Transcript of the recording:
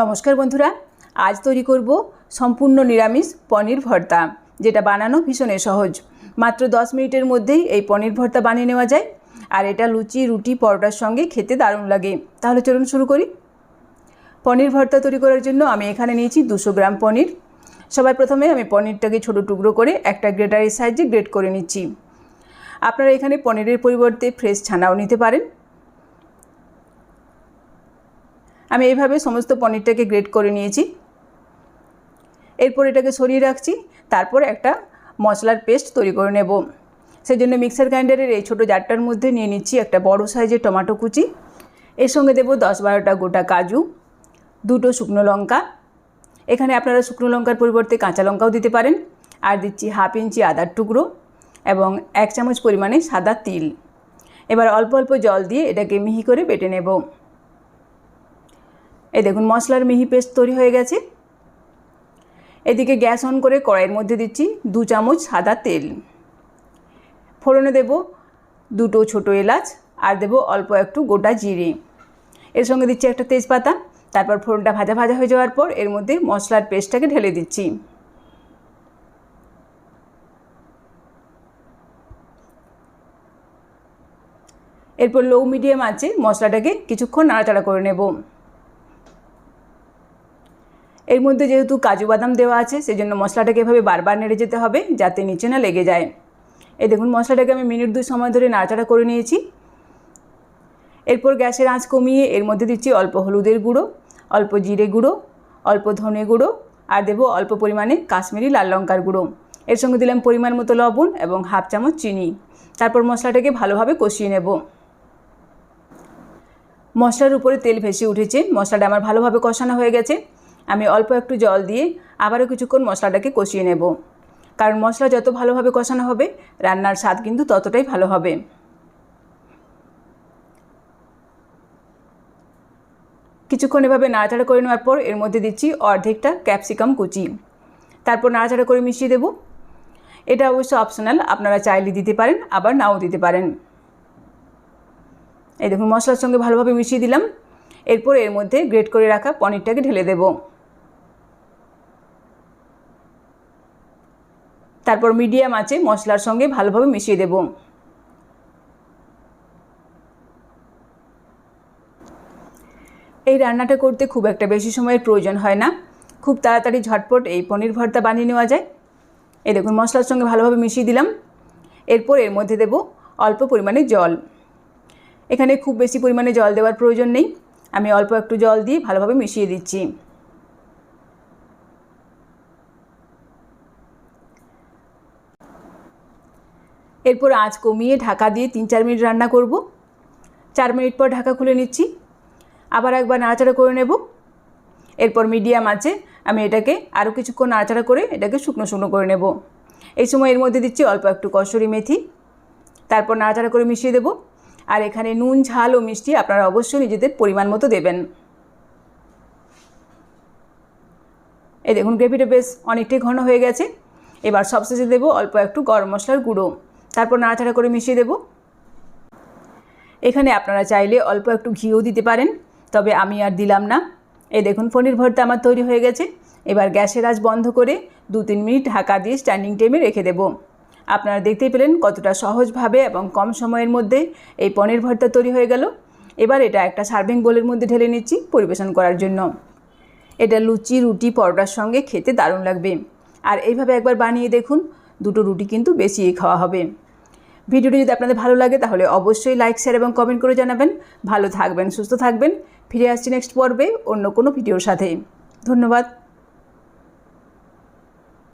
নমস্কার বন্ধুরা, আজ তৈরি করব সম্পূর্ণ নিরামিষ পনির ভর্তা, যেটা বানানো ভীষণই সহজ। মাত্র 10 মিনিটের মধ্যেই এই পনির ভর্তা বানিয়ে নেওয়া যায়, আর এটা লুচি, রুটি, পরোটার সঙ্গে খেতে দারুণ লাগে। তাহলে চলুন শুরু করি। পনির ভর্তা তৈরি করার জন্য আমি এখানে নিয়েছি দুশো গ্রাম পনির। সবার প্রথমে আমি পনিরটাকে ছোটো টুকরো করে একটা গ্রেটারের সাহায্যে গ্রেট করে নিচ্ছি। আপনারা এখানে পনিরের পরিবর্তে ফ্রেশ ছানাও নিতে পারেন। আমি এইভাবে সমস্ত পনিরটাকে গ্রেট করে নিয়েছি। এরপর এটাকে সরিয়ে রাখছি, তারপর একটা মশলার পেস্ট তৈরি করে নেব। সেই জন্য মিক্সার গ্রাইন্ডারের এই ছোটো জারটার মধ্যে নিয়ে নিচ্ছি একটা বড় সাইজের টমেটো কুচি। এর সঙ্গে দেবো দশ বারোটা গোটা কাজু, দুটো শুকনো লঙ্কা। এখানে আপনারা শুকনো লঙ্কার পরিবর্তে কাঁচা লঙ্কাও দিতে পারেন। আর দিচ্ছি হাফ ইঞ্চি আদার টুকরো এবং এক চামচ পরিমাণে সাদা তিল। এবার অল্প অল্প জল দিয়ে এটাকে মিহি করে বেটে নেব। এই দেখুন, মশলার মিহি পেস্ট তৈরি হয়ে গেছে। এদিকে গ্যাস অন করে কড়াইয়ের মধ্যে দিচ্ছি দু চামচ সাদা তেল। ফোড়নে দেব দুটো ছোটো এলাচ আর দেব অল্প একটু গোটা জিরে। এর সঙ্গে দিচ্ছি একটা তেজপাতা, তারপর ফোড়নটা ভাজা ভাজা হয়ে যাওয়ার পর এর মধ্যে মশলার পেস্টটাকে ঢেলে দিচ্ছি। এরপর লো মিডিয়াম আছে মশলাটাকে কিছুক্ষণ নাড়াচাড়া করে নেব। এর মধ্যে যেহেতু কাজু বাদাম দেওয়া আছে সেই জন্য মশলাটাকে এভাবে বারবার নেড়ে যেতে হবে যাতে নিচে না লেগে যায়। এই দেখুন, মশলাটাকে আমি মিনিট দুই সময় ধরে নাড়াচাড়া করে নিয়েছি। এরপর গ্যাসের আঁচ কমিয়ে এর মধ্যে দিচ্ছি অল্প হলুদের গুঁড়ো, অল্প জিরে গুঁড়ো, অল্প ধনে গুঁড়ো, আর দেবো অল্প পরিমাণে কাশ্মীরি লাল লঙ্কার গুঁড়ো। এর সঙ্গে দিলাম পরিমাণ মতো লবণ এবং হাফ চামচ চিনি। তারপর মশলাটাকে ভালোভাবে কষিয়ে নেব। মশলার উপরে তেল ভেসে উঠেছে। মশলাটা আমার ভালোভাবে কষানো হয়ে গেছে। আমি অল্প একটু জল দিয়ে আবারও কিছুক্ষণ মশলাটাকে কষিয়ে নেব। কারণ মশলা যত ভালোভাবে কষানো হবে, রান্নার স্বাদ কিন্তু ততটাই ভালো হবে। কিছুক্ষণ এভাবে নাড়াচাড়া করে নেওয়ার পর এর মধ্যে দিচ্ছি অর্ধেকটা ক্যাপসিকাম কুচি। তারপর নাড়াচাড়া করে মিশিয়ে দেব। এটা অবশ্য অপশনাল আপনারা চাইলে দিতে পারেন, আবার নাও দিতে পারেন। এই দেখুন, মশলার সঙ্গে ভালোভাবে মিশিয়ে দিলাম। এরপর এর মধ্যে গ্রেট করে রাখা পনিরটাকে ঢেলে দেব। তারপর মিডিয়াম আছে, মশলার সঙ্গে ভালোভাবে মিশিয়ে দেব। এই রান্নাটা করতে খুব একটা বেশি সময়ের প্রয়োজন হয় না। খুব তাড়াতাড়ি ঝটপট এই পনির ভর্তা বানিয়ে নেওয়া যায়। এই দেখুন, মশলার সঙ্গে ভালোভাবে মিশিয়ে দিলাম। এরপর এর মধ্যে দেব অল্প পরিমাণে জল। এখানে খুব বেশি পরিমাণে জল দেওয়ার প্রয়োজন নেই। আমি অল্প একটু জল দিয়ে ভালোভাবে মিশিয়ে দিচ্ছি। এরপর আঁচ কমিয়ে ঢাকা দিয়ে তিন, চার মিনিট রান্না করব। চার মিনিট পর ঢাকা খুলে নিচ্ছি। আবার একবার নাড়াচাড়া করে নেব। এরপর মিডিয়াম আছে আমি এটাকে আরও কিছুক্ষণ নাড়াচাড়া করে এটাকে শুকনো শুকনো করে নেব। এই সময় এর মধ্যে দিচ্ছি অল্প একটু কসুরি মেথি। তারপর নাড়াচাড়া করে মিশিয়ে দেবো। আর এখানে নুন, ঝাল ও মিষ্টি আপনারা অবশ্যই নিজেদের পরিমাণ মতো দেবেন। এই দেখুন গ্রেভিটা বেশ অনেকটাই ঘন হয়ে গেছে। এবার সবশেষে দেবো অল্প একটু গরম মশলার গুঁড়ো। তারপর নাড়াচাড়া করে মিশিয়ে দেব। এখানে আপনারা চাইলে অল্প একটু ঘিও দিতে পারেন, তবে আমি আর দিলাম না। এই দেখুন, পনির ভর্তা আমার তৈরি হয়ে গেছে। এবার গ্যাসের আঁচ বন্ধ করে দু তিন মিনিট ঢাকা দিয়ে স্ট্যান্ডিং টাইমে রেখে দেবো। আপনারা দেখতেই পেলেন কতটা সহজভাবে এবং কম সময়ের মধ্যে এই পনির ভর্তা তৈরি হয়ে গেল। এবার এটা একটা সার্ভিং বোলের মধ্যে ঢেলে নিচ্ছি পরিবেশন করার জন্য। এটা লুচি, রুটি, পরোটার সঙ্গে খেতে দারুণ লাগবে। আর এইভাবে একবার বানিয়ে দেখুন, দুটো রুটি কিন্তু বেশিই খাওয়া হবে। ভিডিওটি যদি আপনাদের ভালো লাগে, তাহলে অবশ্যই লাইক শেয়ার এবং কমেন্ট করে জানাবেন। ভালো থাকবেন, সুস্থ থাকবেন। ফিরে আসছি নেক্সট পর্বে অন্য কোনো ভিডিওর সাথে। ধন্যবাদ।